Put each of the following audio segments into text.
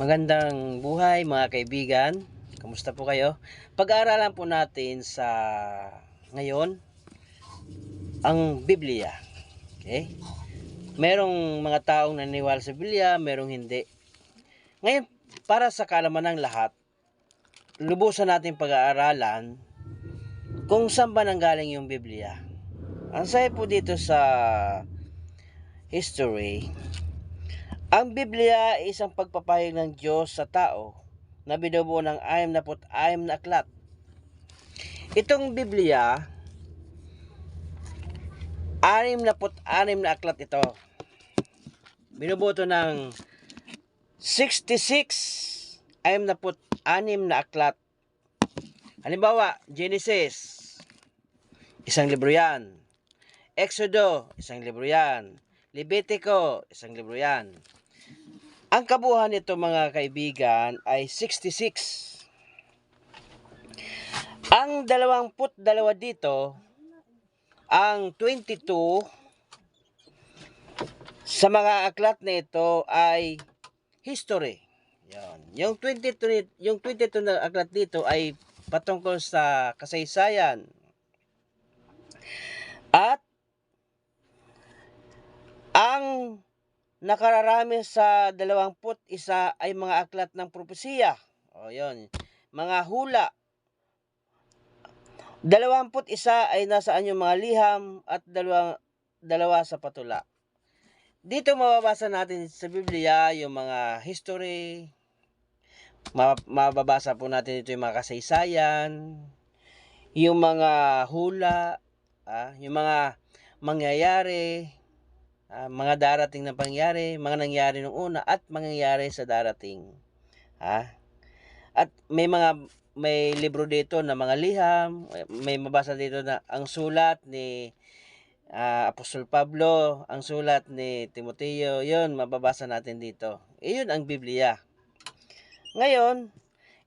Magandang buhay mga kaibigan. Kamusta po kayo? Pag-aaralan po natin sa ngayon ang Biblia. Okay? Merong mga taong naniniwala sa Biblia, merong hindi. Ngayon, para sa kalaman ng lahat, lubusan natin pag-aaralan kung saan ba nanggaling yung Biblia. Ang sabi po dito sa history, ang Biblia ay isang pagpapahayag ng Diyos sa tao na binubuo ng ayam na put ayam na aklat. Itong Biblia, anim na put anim na aklat ito. Binubuo ito ng 66 ayam na put anim na aklat. Halimbawa, Genesis, isang libro yan. Exodo, isang libro yan. Levitico, isang libro yan. Ang kabuuan nito mga kaibigan ay 66. Ang 22 dito, ang 22 sa mga aklat na ito ay history. Yan. Yung 22 yung 22 na aklat dito ay patungkol sa kasaysayan. At ang nakararami sa 21 ay mga aklat ng propesiya. O yun, mga hula. 21 ay nasaan yung mga liham at dalawa, dalawa sa patula. Dito mababasa natin sa Biblia yung mga history, ma- mababasa po natin dito yung mga kasaysayan, yung mga hula, ah, yung mga mangyayari, ah, mga darating na pangyari, mga nangyari nung una at mangyayari sa darating. Ha? At may mga may libro dito na mga liham, may mabasa dito na ang sulat ni ah, Apostol Pablo, ang sulat ni Timoteo, 'yon mababasa natin dito. Iyon ang Biblia. Ngayon,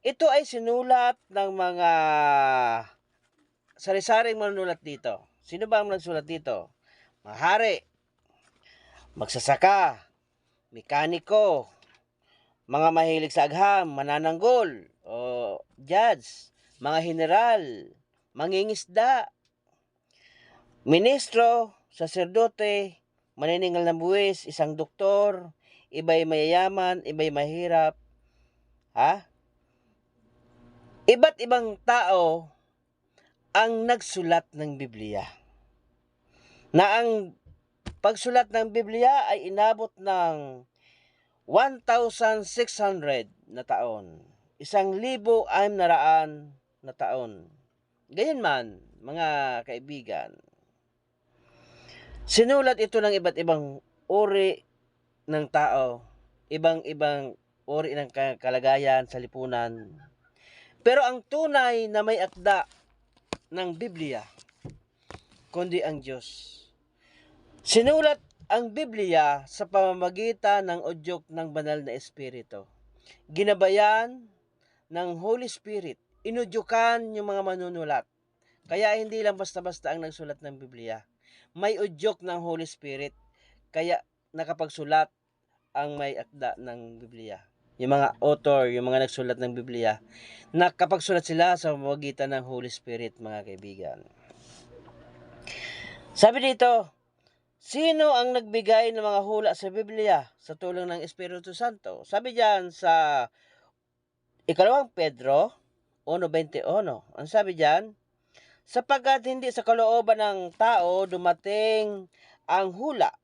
ito ay sinulat ng mga sari-saring manunulat dito. Sino ba ang nagsulat dito? Mahari, magsasaka, mekaniko, mga mahilig sa agham, manananggol, o judge, mga general, mangingisda, ministro, saserdote, maniningal ng buwis, isang doktor, iba'y mayayaman, iba'y mahirap, ha? Iba't ibang tao ang nagsulat ng Biblia. Na ang pagsulat ng Biblia ay inabot ng 1,600 na taon. Isang libo anim na raan na taon. Gayunman, mga kaibigan, sinulat ito ng iba't ibang uri ng tao, ibang-ibang uri ng ka- kalagayan sa lipunan. Pero ang tunay na may akda ng Biblia, kundi ang Diyos. Sinulat ang Biblia sa pamamagitan ng udyok ng banal na Espiritu. Ginabayan ng Holy Spirit. Inudyukan yung mga manunulat. Kaya hindi lang basta-basta ang nagsulat ng Biblia. May udyok ng Holy Spirit. Kaya nakapagsulat ang may akda ng Biblia. Yung mga author, yung mga nagsulat ng Biblia, nakapagsulat sila sa pamamagitan ng Holy Spirit, mga kaibigan. Sabi dito, Sino ang nagbigay ng mga hula sa Biblia sa tulong ng Espiritu Santo? Sabi diyan sa ikalawang Pedro 1.21. Ang sabi diyan, sapagkat hindi sa kalooban ng tao dumating ang hula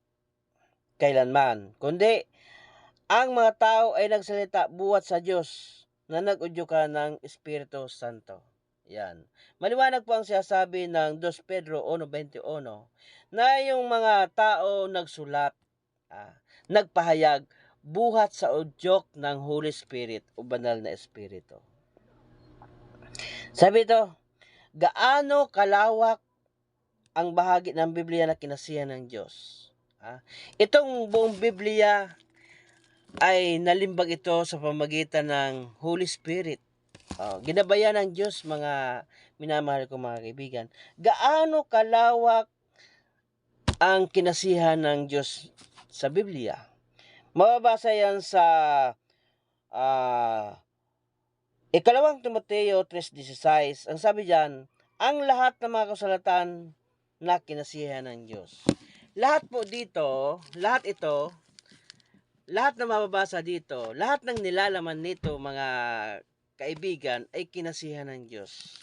kailanman, kundi ang mga tao ay nagsalita buwat sa Diyos na nag-udyukan ng Espiritu Santo. Yan. Maliwanag po ang sinasabi ng 2 Pedro 1.21 na yung mga tao nagsulat, ah, nagpahayag, buhat sa udyok ng Holy Spirit o banal na Espiritu. Sabi ito, gaano kalawak ang bahagi ng Biblia na kinasihan ng Diyos. Ah, itong buong Biblia ay nalimbag ito sa pamagitan ng Holy Spirit. Oh, ginabayan ng Diyos mga minamahal ko mga kaibigan. Gaano kalawak ang kinasihan ng Diyos sa Biblia. Mababasa yan sa ah, Ikalawang Timoteo 3.16, ang sabi diyan, ang lahat ng mga kasalatan na kinasiyahan ng Diyos. Lahat po dito, lahat ito, lahat na mababasa dito, lahat ng nilalaman nito mga kaibigan ay kinasihan ng Diyos.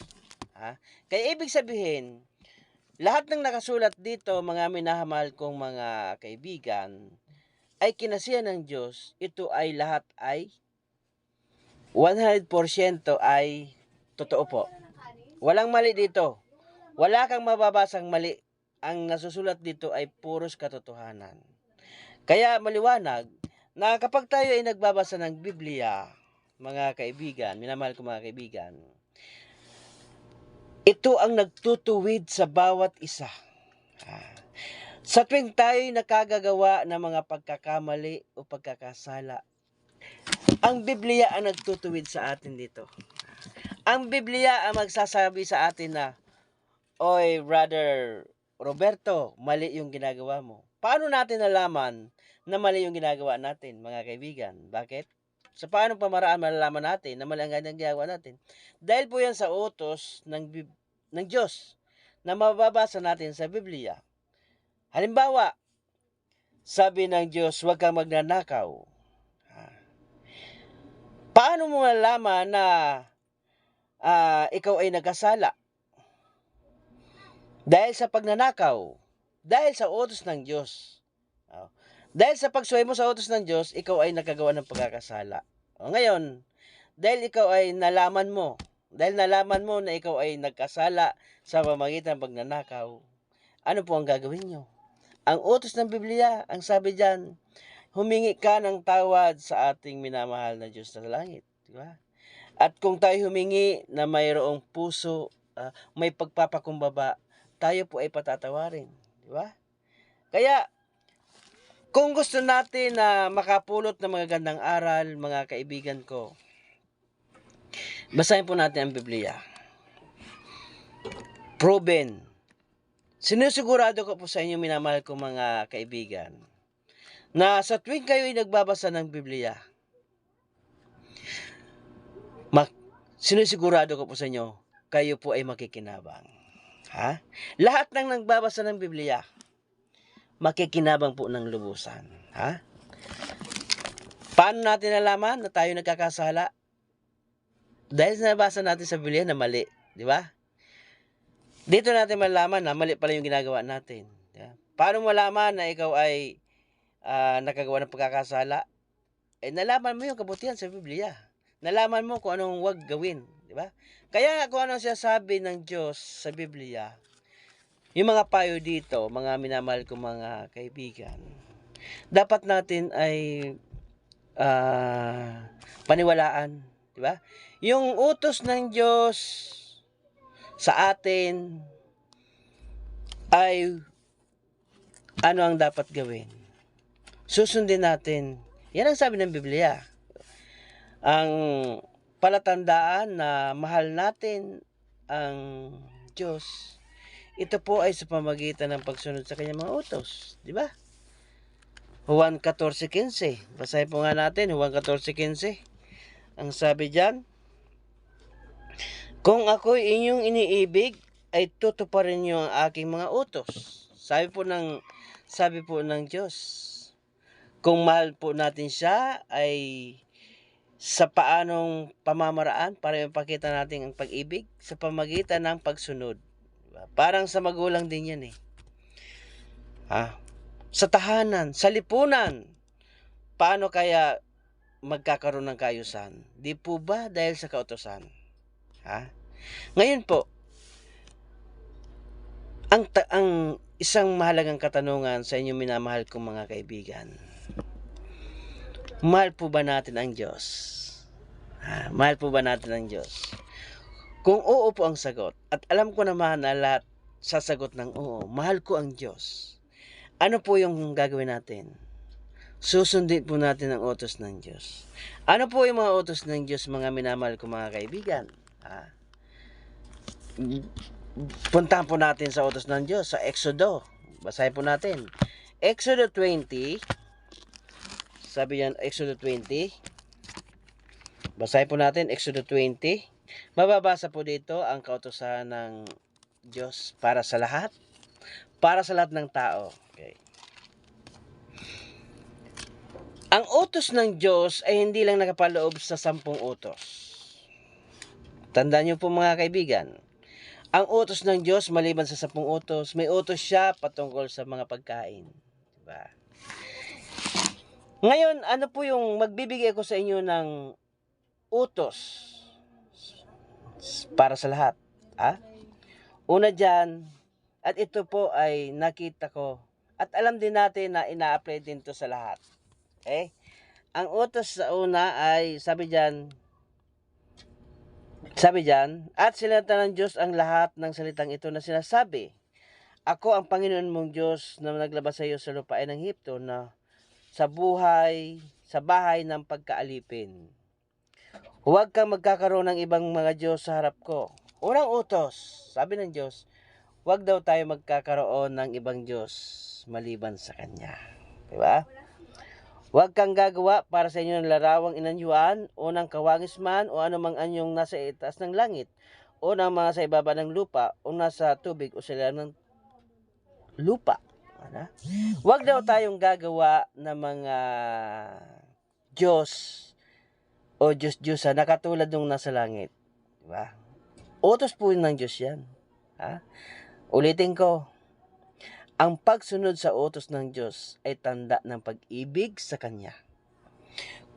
Ha? Kaya ibig sabihin, lahat ng nakasulat dito, mga minahamahal kong mga kaibigan, ay kinasihan ng Diyos. Ito ay lahat ay 100% ay totoo po. Walang mali dito. Wala kang mababasang mali. Ang nasusulat dito ay puros katotohanan. Kaya maliwanag na kapag tayo ay nagbabasa ng Biblia, mga kaibigan, minamahal ko mga kaibigan, ito ang nagtutuwid sa bawat isa. Ah. Sa tuwing tayo nakagagawa ng mga pagkakamali o pagkakasala, ang Biblia ang nagtutuwid sa atin dito. Ang Biblia ang magsasabi sa atin na, Oy, brother Roberto, mali yung ginagawa mo. Paano natin nalaman na mali yung ginagawa natin, mga kaibigan? Bakit? Sa paano pamaraan malalaman natin na mali ang ginagawa natin? Dahil po yan sa utos ng, ng Diyos na mababasa natin sa Biblia. Halimbawa, sabi ng Diyos, huwag kang magnanakaw. Paano mo malalaman na ah, ikaw ay nagkasala? Dahil sa pagnanakaw, dahil sa utos ng Diyos. Oh. Dahil sa pagsuway mo sa utos ng Diyos, ikaw ay nagkagawa ng pagkakasala. O ngayon, dahil ikaw ay nalaman mo, dahil nalaman mo na ikaw ay nagkasala sa pamagitan ng pagnanakaw, ano po ang gagawin nyo? Ang utos ng Biblia, ang sabi diyan, humingi ka ng tawad sa ating minamahal na Diyos sa langit. Di ba? At kung tayo humingi na mayroong puso, ah, may pagpapakumbaba, tayo po ay patatawarin. Di ba? Kaya, kung gusto natin na makapulot ng mga gandang aral, mga kaibigan ko, basahin po natin ang Biblia. Proven. Sinusigurado ko po sa inyo, minamahal ko mga kaibigan, na sa tuwing kayo ay nagbabasa ng Biblia, mak sinusigurado ko po sa inyo, kayo po ay makikinabang. Ha? Lahat ng nagbabasa ng Biblia, makikinabang po ng lubusan. Ha? Paano natin nalaman na tayo nagkakasala? Dahil sa nabasa natin sa Biblia na mali, di ba? Dito natin malaman na mali pala yung ginagawa natin. di ba? Paano malaman na ikaw ay ah, nakagawa ng pagkakasala? Eh, nalaman mo yung kabutihan sa Biblia. Nalaman mo kung anong wag gawin, di ba? Kaya kung ano siya sabi ng Diyos sa Biblia, yung mga payo dito, mga minamahal ko mga kaibigan, dapat natin ay ah, paniwalaan, di ba? Yung utos ng Diyos sa atin ay ano ang dapat gawin? Susundin natin. Yan ang sabi ng Biblia. Ang palatandaan na mahal natin ang Diyos, ito po ay sa pamagitan ng pagsunod sa kanyang mga utos. Di ba? Juan 14.15. Basahin po nga natin, Juan 14.15. Ang sabi diyan, Kung ako'y inyong iniibig, ay tutuparin niyo ang aking mga utos. Sabi po ng sabi po ng Diyos. Kung mahal po natin siya ay sa paanong pamamaraan para ipakita natin ang pag-ibig sa pamagitan ng pagsunod. Diba? Parang sa magulang din yan eh. Ha? Sa tahanan, sa lipunan, paano kaya magkakaroon ng kayusan? Di po ba dahil sa kautosan? Ha? Ngayon po, ang, ta- ang isang mahalagang katanungan sa inyong minamahal kong mga kaibigan. Mahal po ba natin ang Diyos? Ha? Mahal po ba natin ang Diyos? Kung oo po ang sagot, at alam ko naman na lahat sasagot ng oo, mahal ko ang Diyos. Ano po yung gagawin natin? Susundin po natin ang utos ng Diyos. Ano po yung mga utos ng Diyos, mga minamahal ko mga kaibigan? Ha? puntahan po natin sa utos ng Diyos sa Exodo. Basahin po natin. Exodo 20. Sabi yan, Exodo 20. Basahin po natin Exodus 20. Mababasa po dito ang kautosan ng Diyos para sa lahat. Para sa lahat ng tao. Okay. Ang utos ng Diyos ay hindi lang nakapaloob sa sampung utos. Tandaan niyo po mga kaibigan, ang utos ng Diyos maliban sa sampung utos, may utos siya patungkol sa mga pagkain. Diba? Ngayon, ano po yung magbibigay ko sa inyo ng utos para sa lahat? Ha? Una dyan, at ito po ay nakita ko, at alam din natin na ina-apply din to sa lahat. Okay? Ang utos sa una ay, sabi dyan, sabi dyan, at sinata ng Diyos ang lahat ng salitang ito na sinasabi. Ako ang Panginoon mong Diyos na naglabas sa iyo sa lupain ng Hipto na sa buhay, sa bahay ng pagkaalipin. Huwag kang magkakaroon ng ibang mga Diyos sa harap ko. Unang utos, sabi ng Diyos, huwag daw tayo magkakaroon ng ibang Diyos maliban sa Kanya. Diba? Huwag kang gagawa para sa inyo ng larawang inanyuan o ng kawangis man o anumang anyong nasa itaas ng langit o ng mga sa ibaba ng lupa o nasa tubig o sila ng lupa. Ano? Huwag daw tayong gagawa ng mga Diyos o Diyos-Diyosa na katulad ng nasa langit. Diba? Utos po ng Diyos yan. Ha? Ulitin ko, ang pagsunod sa utos ng Diyos ay tanda ng pag-ibig sa Kanya.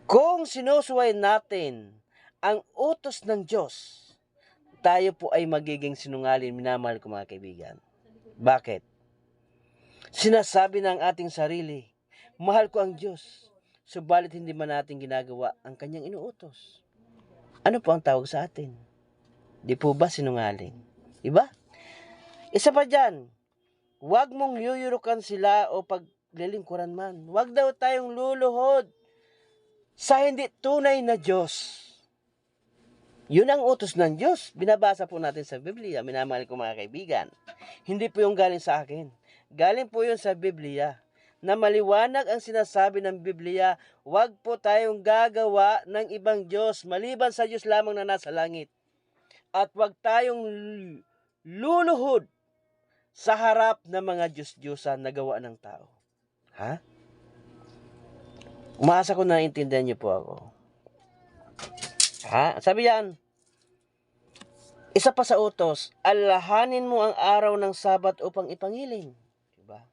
Kung sinusuway natin ang utos ng Diyos, tayo po ay magiging sinungaling minamahal ko mga kaibigan. Bakit? Sinasabi ng ating sarili, mahal ko ang Diyos, subalit hindi man natin ginagawa ang kanyang inuutos. Ano po ang tawag sa atin? Di po ba sinungaling? Diba? Isa pa dyan, huwag mong yuyurukan sila o paglilingkuran man. Huwag daw tayong luluhod sa hindi tunay na Diyos. Yun ang utos ng Diyos. Binabasa po natin sa Biblia. Minamahal ko mga kaibigan. Hindi po yung galing sa akin. Galing po yun sa Biblia. Na maliwanag ang sinasabi ng Biblia, huwag po tayong gagawa ng ibang Diyos maliban sa Diyos lamang na nasa langit. At huwag tayong luluhod sa harap ng mga Diyos-Diyosan na gawa ng tao. Ha? Umaasa ko na naintindihan niyo po ako. Ha? Sabi yan, isa pa sa utos, alahanin mo ang araw ng Sabat upang ipangiling. Diba?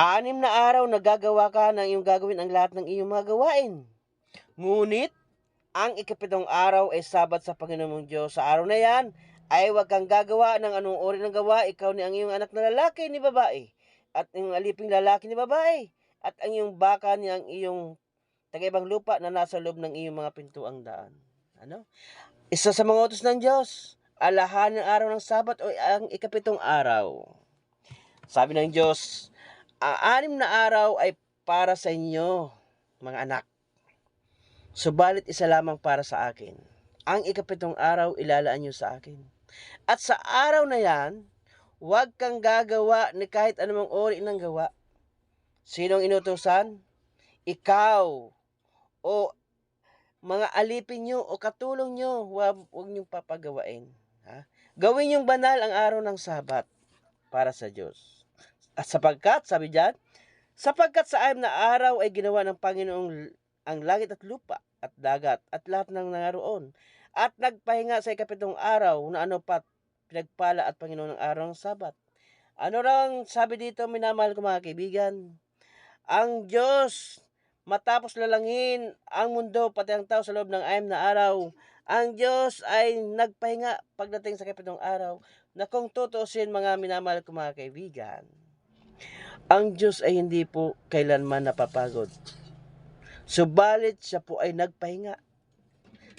Anim na araw na gagawa ka ng iyong gagawin ang lahat ng iyong mga gawain. Ngunit, ang ikapitong araw ay Sabat sa Panginoon Diyos. Sa araw na yan, ay huwag kang gagawa ng anong uri ng gawa, ikaw ni ang iyong anak na lalaki ni babae, at ang aliping lalaki ni babae, at ang iyong baka ni ang iyong taga-ibang lupa na nasa loob ng iyong mga pintuang daan. Ano? Isa sa mga utos ng Diyos, alahan ng araw ng Sabat o ang ikapitong araw. Sabi ng Diyos, ang anim na araw ay para sa inyo, mga anak. Subalit isa lamang para sa akin. Ang ikapitong araw ilalaan niyo sa akin. At sa araw na yan, huwag kang gagawa ni kahit anumang uri ng gawa. Sinong inutusan? Ikaw o mga alipin nyo o katulong nyo, huwag, huwag nyo papagawain. Ha? Gawin yung banal ang araw ng sabat para sa Diyos. At sapagkat, sabi diyan, sapagkat sa ayam na araw ay ginawa ng Panginoong ang langit at lupa at dagat at lahat ng nangaroon. At nagpahinga sa ikapitong araw na ano pat pinagpala at Panginoon ng araw ng sabat. Ano lang sabi dito, minamahal ko mga kaibigan? Ang Diyos matapos lalangin ang mundo pati ang tao sa loob ng ayam na araw, ang Diyos ay nagpahinga pagdating sa kapitong araw na kung tutusin mga minamahal ko mga kaibigan, ang Diyos ay hindi po kailanman napapagod. Subalit siya po ay nagpahinga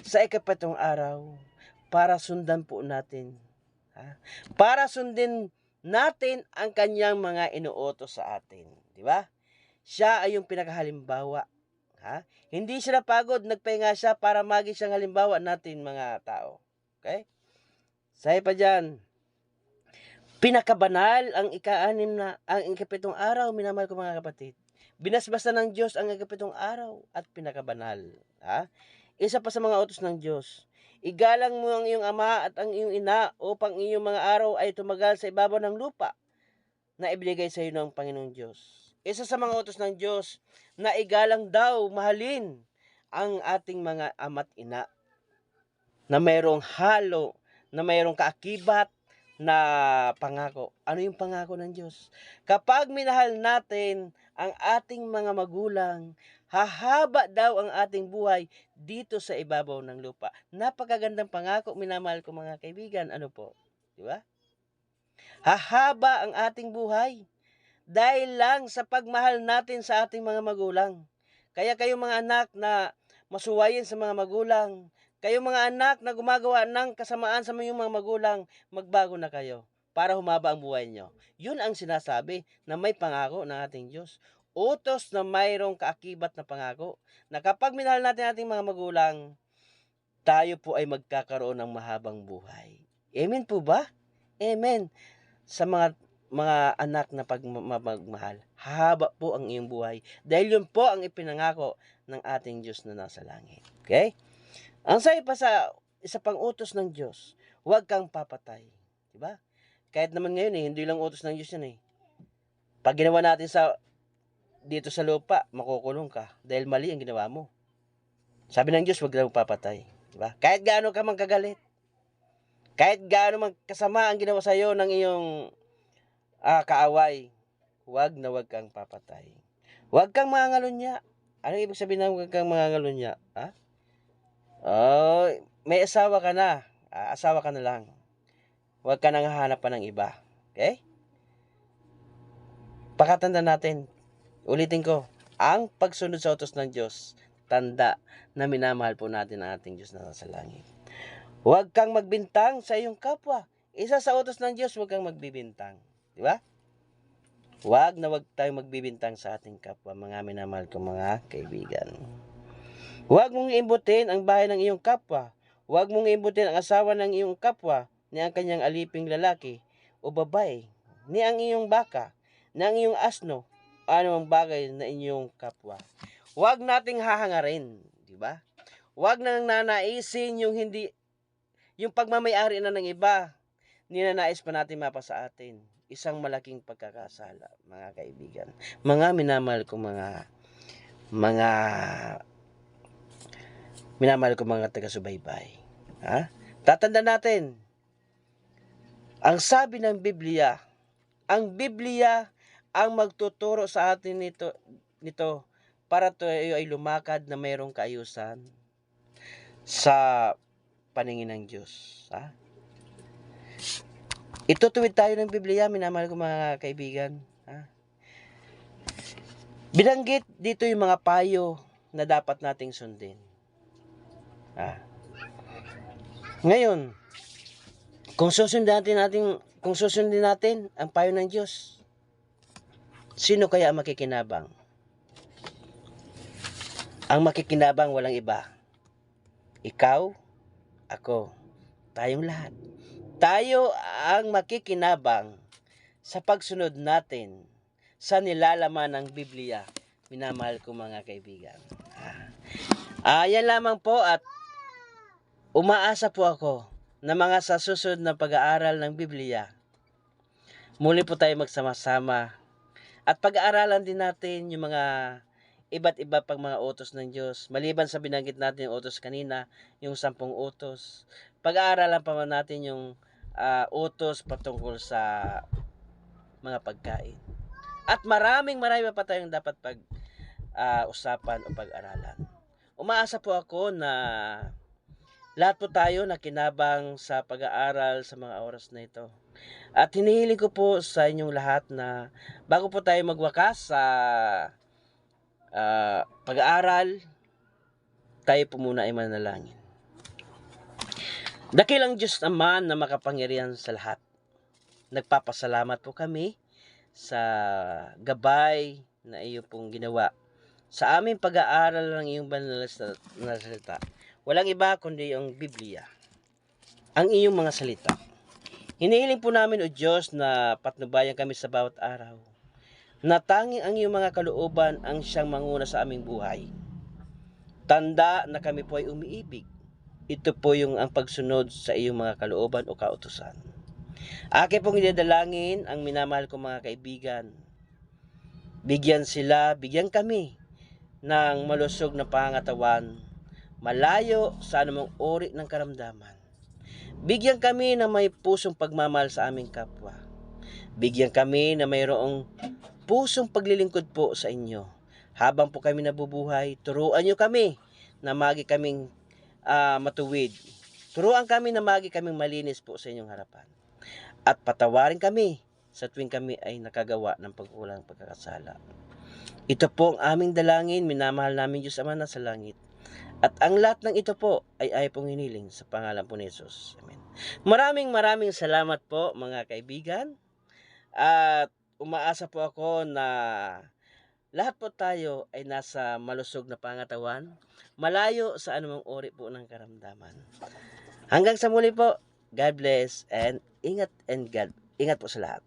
sa ikapitong araw para sundan po natin. Ha? Para sundin natin ang kanyang mga inuutos sa atin. Di ba? Siya ay yung pinakahalimbawa. Ha? Hindi siya napagod, nagpahinga siya para maging siyang halimbawa natin mga tao. Okay? Sabi pa dyan, pinakabanal ang ika-anim na, ang ikapitong araw, minamahal ko mga kapatid. Binasbasan ng Diyos ang ikapitong araw at pinakabanal. Ha? Isa pa sa mga utos ng Diyos. Igalang mo ang iyong ama at ang iyong ina upang iyong mga araw ay tumagal sa ibabaw ng lupa na ibigay sa iyo ng Panginoong Diyos. Isa sa mga utos ng Diyos na igalang daw, mahalin ang ating mga ama't ina na mayroong halo, na mayroong kaakibat na pangako. Ano yung pangako ng Diyos? Kapag minahal natin ang ating mga magulang, hahaba daw ang ating buhay dito sa ibabaw ng lupa. Napakagandang pangako, minamahal ko mga kaibigan. Ano po? Di ba? Hahaba ang ating buhay dahil lang sa pagmahal natin sa ating mga magulang. Kaya kayo mga anak na masuwayin sa mga magulang, kayo mga anak na gumagawa ng kasamaan sa mga magulang, magbago na kayo para humaba ang buhay nyo. Yun ang sinasabi na may pangako ng ating Diyos. Utos na mayroong kaakibat na pangako na kapag minahal natin ating mga magulang, tayo po ay magkakaroon ng mahabang buhay. Amen po ba? Amen. Sa mga mga anak na pagmamahal, haba po ang iyong buhay. Dahil yun po ang ipinangako ng ating Diyos na nasa langit. Okay? Ang sayo pa sa isa pang utos ng Diyos, huwag kang papatay. Diba? Kahit naman ngayon eh, hindi lang utos ng Diyos yan eh. Pag ginawa natin sa dito sa lupa, makukulong ka dahil mali ang ginawa mo. Sabi ng Diyos, huwag kang papatay. Diba? Kahit gaano ka man kagalit, kahit gaano man kasama ang ginawa sa iyo ng iyong ah, kaaway, huwag na huwag kang papatay. Huwag kang mangangalunya. Ano ibig sabihin ng huwag kang mangangalunya? Ha? Oh, may asawa ka na. Ah, asawa ka na lang. Huwag ka nang hahanap pa ng iba. Okay? Pakatanda natin. Ulitin ko. Ang pagsunod sa utos ng Diyos, tanda na minamahal po natin ang ating Diyos na nasa langit. Huwag kang magbintang sa iyong kapwa. Isa sa utos ng Diyos, huwag kang magbibintang. Di ba? Huwag na huwag tayong magbibintang sa ating kapwa, mga minamahal ko mga kaibigan. Huwag mong imbutin ang bahay ng iyong kapwa. Huwag mong imbutin ang asawa ng iyong kapwa, ni ang kanyang aliping lalaki o babae, ni ang iyong baka, ni ang iyong asno, anumang bagay na inyong kapwa. Huwag nating hahangarin, di ba? Huwag nang nanaisin yung hindi yung pagmamayari na ng iba, ninanais pa natin mapa sa atin. Isang malaking pagkakasala, mga kaibigan. Mga minamahal ko mga mga minamahal ko mga taga-subaybay. Ha? Tatanda natin, ang sabi ng Biblia, ang Biblia ang magtuturo sa atin nito, nito para tayo ay lumakad na mayroong kaayusan sa paningin ng Diyos. Ha? Itutuwid tayo ng Biblia, minamahal ko mga kaibigan. Ha? Binanggit dito yung mga payo na dapat nating sundin. Ha? Ngayon, kung susundin natin, natin kung susundin natin ang payo ng Diyos, sino kaya ang makikinabang? Ang makikinabang walang iba. Ikaw, ako, tayong lahat. Tayo ang makikinabang sa pagsunod natin sa nilalaman ng Biblia. Minamahal ko mga kaibigan. Ah, yan lamang po at umaasa po ako na mga sa susunod na pag-aaral ng Biblia. Muli po tayo magsama-sama at pag-aaralan din natin yung mga iba't iba pang mga utos ng Diyos. Maliban sa binanggit natin yung utos kanina, yung sampung utos. Pag-aaralan pa man natin yung ah, utos patungkol sa mga pagkain. At maraming marami pa tayong dapat pag ah, usapan o pag-aralan. Umaasa po ako na lahat po tayo na kinabang sa pag-aaral sa mga oras na ito. At hinihiling ko po sa inyong lahat na bago po tayo magwakas sa ah, pag-aaral, tayo po muna ay manalangin. Dakilang Diyos naman na makapangyarihan sa lahat. Nagpapasalamat po kami sa gabay na iyo pong ginawa sa aming pag-aaral ng iyong banal na salita. Walang iba kundi ang Biblia. Ang iyong mga salita. Hinihiling po namin o Diyos na patnubayan kami sa bawat araw. na tanging ang iyong mga kalooban ang siyang manguna sa aming buhay. Tanda na kami po ay umiibig. Ito po yung ang pagsunod sa iyong mga kalooban o kautusan. Aki pong idadalangin ang minamahal kong mga kaibigan. Bigyan sila, bigyan kami ng malusog na pangatawan, malayo sa anumang uri ng karamdaman. Bigyan kami ng may pusong pagmamahal sa aming kapwa. Bigyan kami na mayroong pusong paglilingkod po sa inyo. Habang po kami nabubuhay, turuan nyo kami na magi kaming ah, matuwid. Turuan kami na magi kaming malinis po sa inyong harapan. At patawarin kami sa tuwing kami ay nakagawa ng pagkulang pagkakasala. Ito po ang aming dalangin, minamahal namin Diyos Ama na sa langit. At ang lahat ng ito po ay ay pong hiniling sa pangalan po ni Jesus. Amen. Maraming maraming salamat po mga kaibigan. At umaasa po ako na lahat po tayo ay nasa malusog na pangatawan, malayo sa anumang uri po ng karamdaman. Hanggang sa muli po, God bless and ingat and God, ingat po sa lahat.